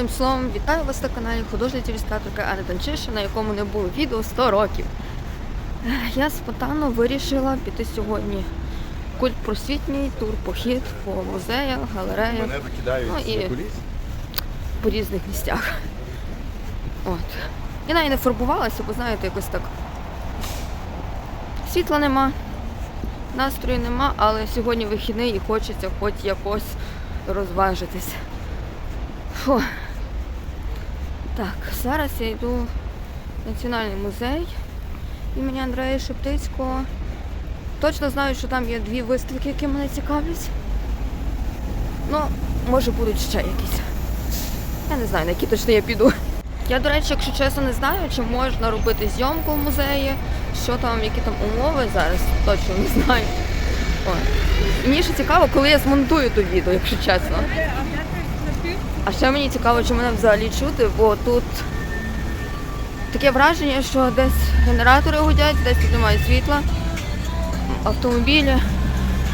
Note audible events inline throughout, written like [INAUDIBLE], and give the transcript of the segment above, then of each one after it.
Одним словом, вітаю вас на каналі художня ілюстраторка Анна Данчиша, на якому не було відео 100 років. Я спонтанно вирішила піти сьогодні культ просвітній тур похід по музеях, галереях Мене викидають Ну, і- по різних місцях. От. Я навіть не фарбувалася, бо знаєте, якось так. Світла нема, настрою нема, але сьогодні вихідний і хочеться хоч якось розважитись. Фу. Так, зараз я йду в Національний музей імені Андрея Шептицького. Точно знаю, що там є дві виставки, які мене цікавлять. Ну, може будуть ще якісь. Я не знаю, на які точно я піду. Я, до речі, якщо чесно, не знаю, чи можна робити зйомку в музеї, що там, які там умови зараз, точно не знаю. О. Мені ще цікаво, коли я змонтую ту відео, якщо чесно. А ще мені цікаво, чи мене взагалі чути, бо тут таке враження, що десь генератори гудять, десь тут немає світла, автомобілі.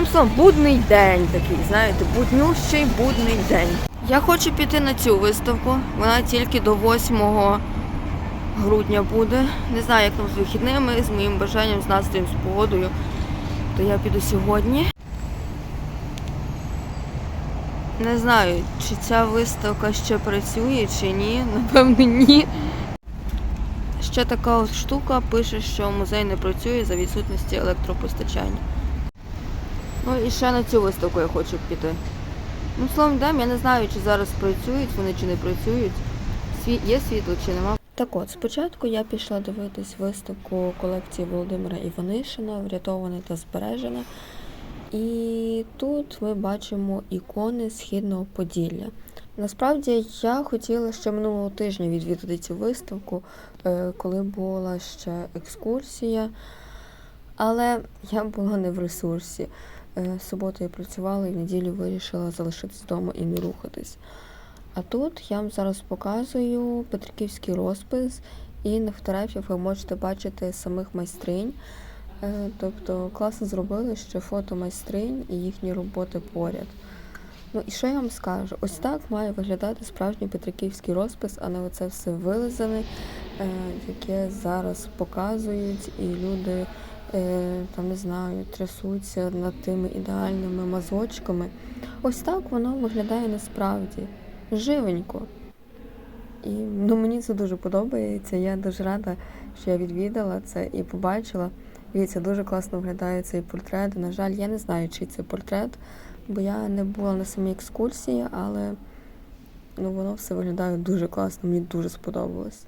Ну, словом, будний день такий, знаєте, буднющий будний день. Я хочу піти на цю виставку. Вона тільки до 8 грудня буде. Не знаю, як там з вихідними, з моїм бажанням, з настроєм, з погодою. То я піду сьогодні. Не знаю, чи ця виставка ще працює, чи ні. Напевно, ні. Ще така от штука пише, що музей не працює за відсутності електропостачання. Ну і ще на цю виставку я хочу піти. Ну, словом йдемо, я не знаю, чи зараз працюють вони чи не працюють. Сві... Є світло чи нема. Так от, спочатку я пішла дивитись виставку колекції Володимира Іванишина, врятована та збережена. І тут ми бачимо ікони Східного Поділля. Насправді я хотіла ще минулого тижня відвідати цю виставку, е, коли була ще екскурсія, але я була не в ресурсі. Е, суботу я працювала і в неділю вирішила залишитись вдома і не рухатись. А тут я вам зараз показую Петриківський розпис, і на фотографіях ви можете бачити самих майстринь. Е, Тобто класно зробили, що фото майстринь і їхні роботи поряд. Ну і що я вам скажу? Ось так має виглядати справжній Петриківський розпис, а не оце все вилизане, е, яке зараз показують, і люди е, там не знаю, трясуться над тими ідеальними мазочками. Ось так воно виглядає насправді живенько. І ну, мені це дуже подобається. Я дуже рада, що я відвідала це і побачила. Дивіться, дуже класно виглядає цей портрет. На жаль, я не знаю, чий це портрет, бо я не була на самій екскурсії, але ну, воно все виглядає дуже класно, мені дуже сподобалось.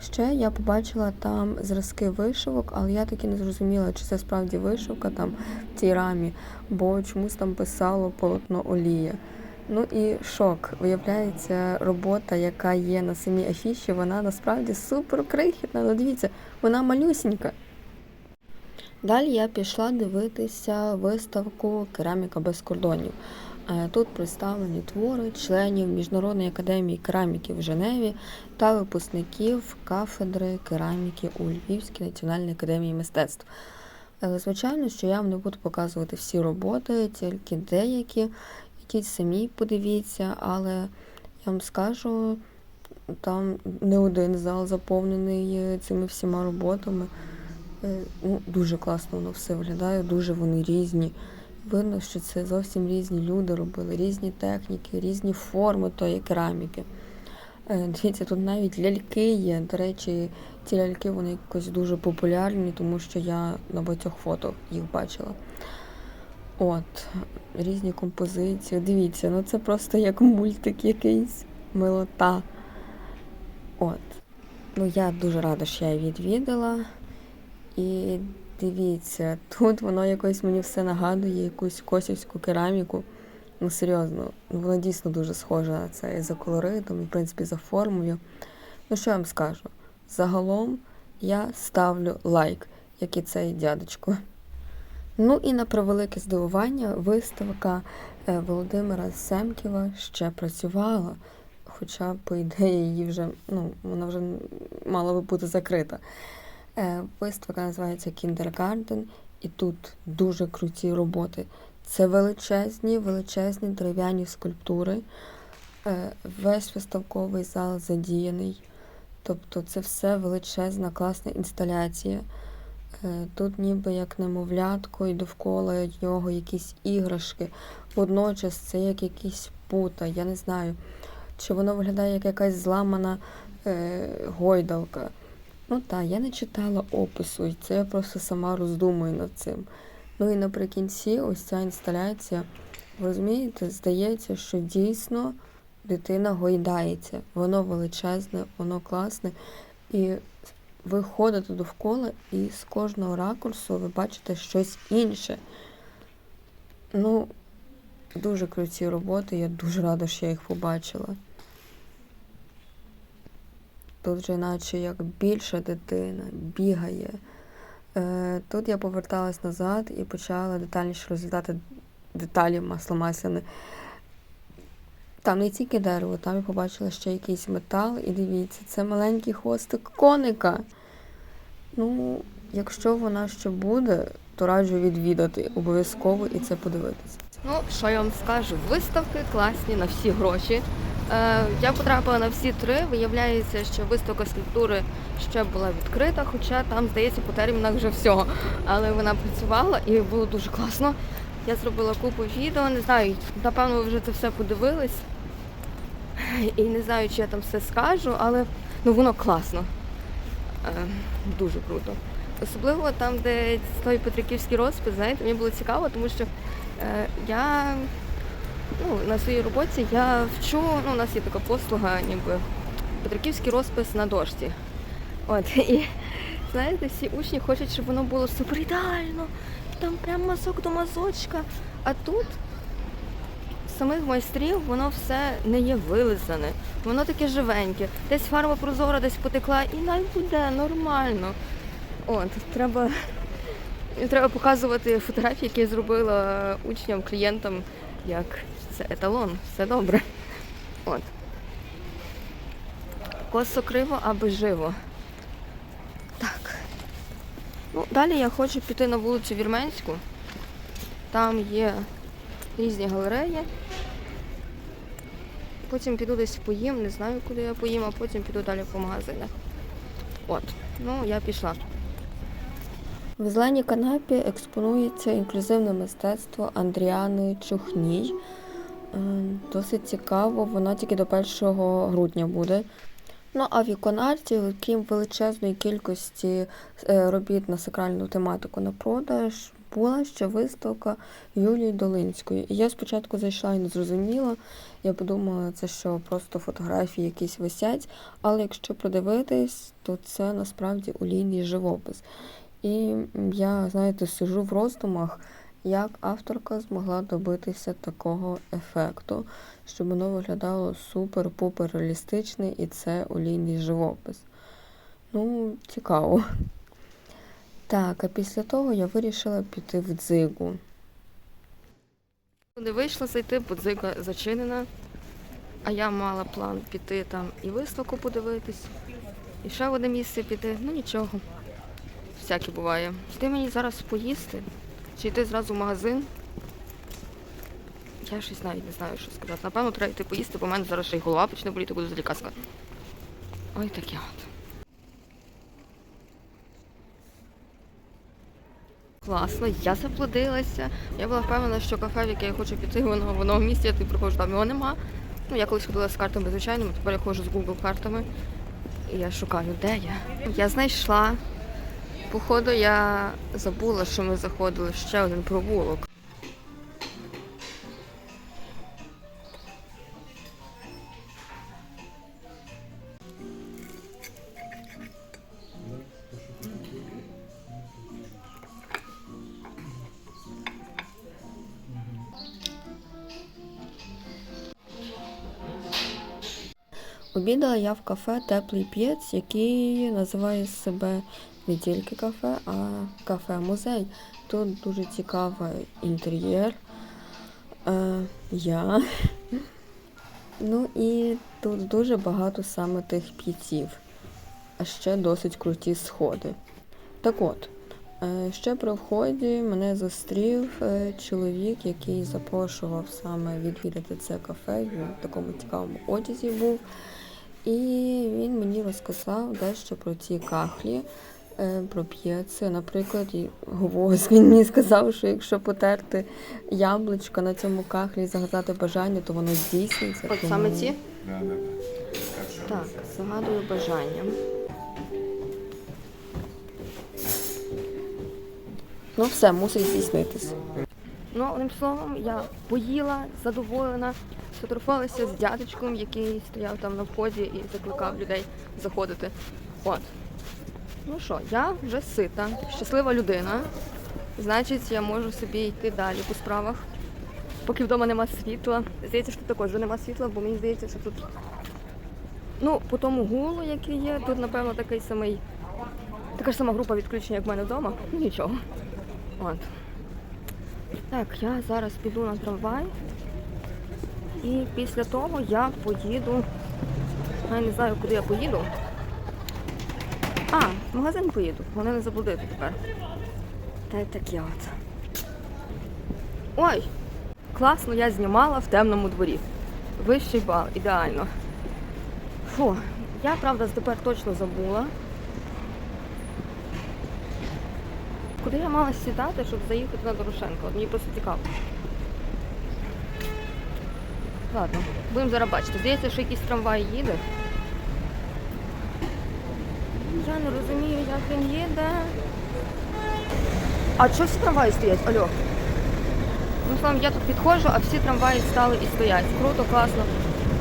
Ще я побачила там зразки вишивок, але я таки не зрозуміла, чи це справді вишивка там в цій рамі, бо чомусь там писало полотно олія. Ну і шок. Виявляється, робота, яка є на самій афіші, вона насправді супер крихітна. Ну дивіться, вона малюсінька. Далі я пішла дивитися виставку Кераміка без кордонів. Е, Тут представлені твори членів Міжнародної академії кераміки в Женеві та випускників кафедри кераміки у Львівській національній академії мистецтв. Е, Звичайно, що я вам не буду показувати всі роботи, тільки деякі. Ідіть самі подивіться, але я вам скажу, там не один зал заповнений е, цими всіма роботами. Е, Ну, дуже класно воно все виглядає, дуже вони різні. Видно, що це зовсім різні люди робили, різні техніки, різні форми тої кераміки. Е, Дивіться, тут навіть ляльки є. До речі, ці ляльки вони якось дуже популярні, тому що я на багатьох фото їх бачила. От, різні композиції. Дивіться, ну це просто як мультик якийсь, милота. От. Ну, я дуже рада, що я її відвідала. І дивіться, тут воно якось мені все нагадує якусь косівську кераміку. Ну, серйозно, ну, воно дійсно дуже схоже на це і за колоритом, і в принципі за формою. Ну, що я вам скажу? Загалом я ставлю лайк, як і цей дядечко. Ну і на превелике здивування виставка е, Володимира Семківа ще працювала. Хоча, по ідеї, її вже, ну, вона вже мала би бути закрита. Е, Виставка називається Кіндергарден, і тут дуже круті роботи. Це величезні, величезні дерев'яні скульптури. Е, Весь виставковий зал задіяний. Тобто це все величезна, класна інсталяція. Е, Тут ніби як немовлятко, і довкола нього якісь іграшки. Водночас це як якісь пута, я не знаю, чи воно виглядає як якась зламана е, гойдалка. Ну так, я не читала опису, і це я просто сама роздумую над цим. Ну і наприкінці ось ця інсталяція, ви розумієте, здається, що дійсно дитина гойдається. Воно величезне, воно класне. І ви ходите довкола, і з кожного ракурсу ви бачите щось інше. Ну, дуже круті роботи, я дуже рада, що я їх побачила. Тут вже наче як більша дитина бігає. Е, Тут я поверталась назад і почала детальніше розглядати деталі масло масляне. Там не тільки дерево, там я побачила ще якийсь метал, і дивіться, це маленький хвостик коника. Ну, якщо вона ще буде, то раджу відвідати обов'язково і це подивитися. Ну, що я вам скажу, виставки класні на всі гроші. Е, я потрапила на всі три. Виявляється, що виставка скульптури ще була відкрита, хоча там, здається, по термінах вже всього. Але вона працювала і було дуже класно. Я зробила купу відео, не знаю, напевно, ви вже це все подивились. І не знаю, чи я там все скажу, але ну воно класно. Е, дуже круто. Особливо там, де той Петриківський розпис, знаєте, мені було цікаво, тому що я ну, на своїй роботі я вчу, ну, у нас є така послуга, ніби Петриківський розпис на дошці. От, [LAUGHS] і знаєте, всі учні хочуть, щоб воно було супер ідеально, там прям мазок до мазочка. А тут самих майстрів воно все не є вилизане, воно таке живеньке. Десь фарба прозора, десь потекла, і навіть буде нормально. От, треба, треба показувати фотографії, які я зробила учням, клієнтам, як це еталон, все добре. От. Косо криво, аби живо. Так. Ну, далі я хочу піти на вулицю Вірменську. Там є різні галереї. Потім піду десь поїм, не знаю, куди я поїм, а потім піду далі по магазинах. От, ну я пішла. В зеленій канапі експонується інклюзивне мистецтво Андріани Чухній. Е, Досить цікаво, вона тільки до 1 грудня буде. Ну а в іконарті, крім величезної кількості е, робіт на сакральну тематику на продаж, була ще виставка Юлії Долинської. І я спочатку зайшла і не зрозуміла. Я подумала, це що просто фотографії якісь висять. Але якщо продивитись, то це насправді олійний живопис. І я, знаєте, сижу в роздумах, як авторка змогла добитися такого ефекту, щоб воно виглядало супер-пупер реалістичне, і це олійний живопис. Ну, цікаво. Так, а після того я вирішила піти в дзигу. Не вийшло зайти, бо дзига зачинена. А я мала план піти там і виставку подивитись, і ще в одне місце піти. Ну нічого. Всяке буває. Йти мені зараз поїсти, чи йти зразу в магазин. Я щось навіть не знаю, що сказати. Напевно, треба йти поїсти, бо в мене зараз ще й голова почне боліти, буде залікаска. Ой, таке от. Класно, я заплодилася. Я була впевнена, що кафе, в яке я хочу піти, воно воно в місті, я тут приходжу, там його нема. Ну, я колись ходила з картами звичайними, тепер я ходжу з Google картами. І я шукаю, де я. Я знайшла. Походу, я забула, що ми заходили ще один провулок. Обідала я в кафе Теплий п'єць, який називає себе не тільки кафе, а кафе-музей. Тут дуже цікавий інтер'єр. Е, я. Ну і тут дуже багато саме тих п'єців, а ще досить круті сходи. Так от, Е, Ще при вході мене зустрів е, чоловік, який запрошував саме відвідати це кафе. Він в такому цікавому одязі був. І він мені розказав дещо про ці кахлі, е, про п'єци. Наприклад, і говорить, він мені сказав, що якщо потерти яблучко на цьому кахлі і загадати бажання, то воно здійсниться. От Тому- саме ці? Так, загадую бажання. Ну все, мусить здійснитися. Ну, одним словом, я поїла, задоволена, сфотографувалася з дядечком, який стояв там на вході і закликав людей заходити. От. Ну що, я вже сита, щаслива людина. Значить, я можу собі йти далі по справах. Поки вдома нема світла. Здається, що тут також вже нема світла, бо мені здається, що тут. Ну, по тому гулу, який є, тут, напевно, такий самий. Така ж сама група відключення, як в мене вдома. Ну нічого. От. Так, я зараз піду на трамвай. І після того я поїду. Я не знаю, куди я поїду. А, в магазин поїду, мене не заблудити тепер. Та й таке от. Ой! Класно я знімала в темному дворі. Вищий бал, ідеально. Фу, я правда тепер точно забула. Куди я мала сідати, щоб заїхати на Дорошенко? От Мені просто цікаво. Ладно, будемо зараз бачити. Здається, що якийсь трамвай їде. Я не розумію, як він їде. А чого всі трамваї стоять? Алло. Ну, словом, я тут підходжу, а всі трамваї стали і стоять. Круто, класно.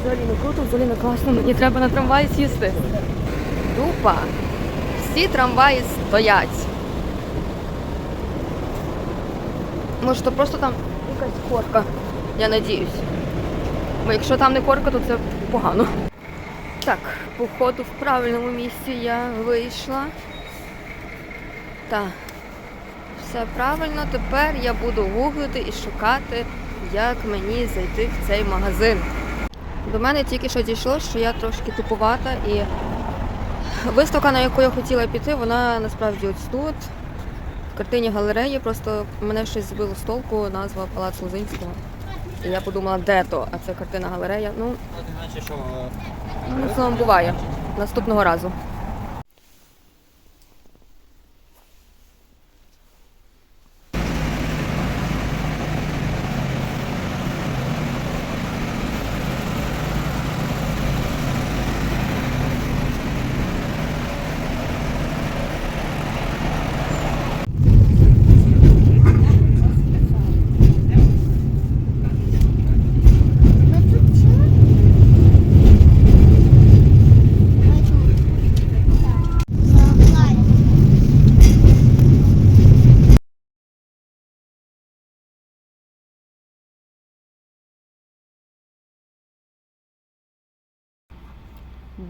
Взагалі не круто, взагалі не класно. Мені треба на трамваї сісти. Дупа. Всі трамваї стоять. Може, то просто там якась корка, я надіюсь. Бо якщо там не корка, то це погано. Так, походу в правильному місці я вийшла. Так, все правильно. Тепер я буду гуглити і шукати, як мені зайти в цей магазин. До мене тільки що дійшло, що я трошки туповата і виставка, на яку я хотіла піти, вона насправді ось тут в картині галереї просто мене щось збило з толку, назва Палац Лозинського. І я подумала, де то, а це картина галерея. Ну, ну буває. Наступного разу.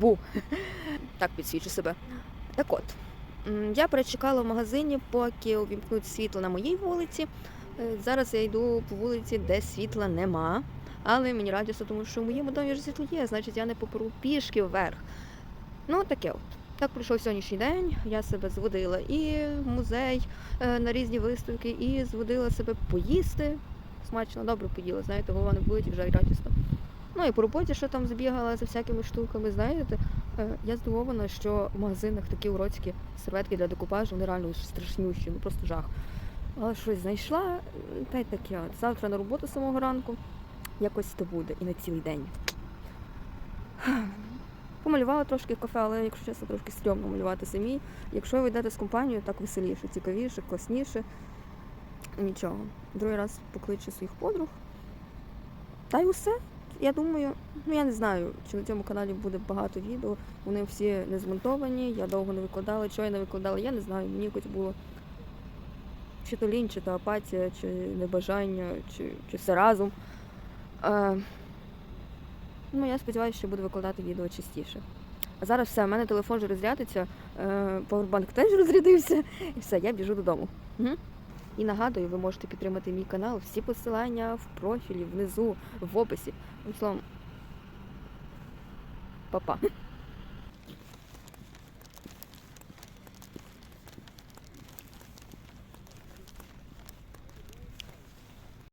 Бу. [LAUGHS] Так підсвічу себе. Так от, я перечекала в магазині, поки увімкнуть світло на моїй вулиці. Е, Зараз я йду по вулиці, де світла нема. Але мені радісно, тому що в моєму домі вже світло є, значить я не попру пішки вверх. Ну, таке от. Так пройшов сьогоднішній день. Я себе зводила і в музей е, на різні виставки, і зводила себе поїсти. Смачно, добре поїла, знаєте, голова не болить і вже радісно. Ну і по роботі, що там збігала за всякими штуками, знаєте, е, я здивована, що в магазинах такі уродські серветки для декупажу, вони реально страшнющі, ну просто жах. Але щось знайшла, та й таке. Завтра на роботу самого ранку якось то буде і на цілий день. Помалювала трошки кафе, але якщо чесно, трошки стрьомно малювати самі. Якщо ви йдете з компанією, так веселіше, цікавіше, класніше. Нічого. Другий раз покличу своїх подруг. Та й усе. Я думаю, ну я не знаю, чи на цьому каналі буде багато відео. Вони всі не змонтовані, я довго не викладала, чого я не викладала, я не знаю. Мені якось було чи то лінь, чи то апатія, чи небажання, чи, чи все разом. Е, ну, я сподіваюся, що буду викладати відео частіше. А зараз все, в мене телефон вже розрядиться, е, павербанк теж розрядився, і все, я біжу додому. Угу. І нагадую, ви можете підтримати мій канал. Всі посилання в профілі, внизу, в описі. Словом, па-па.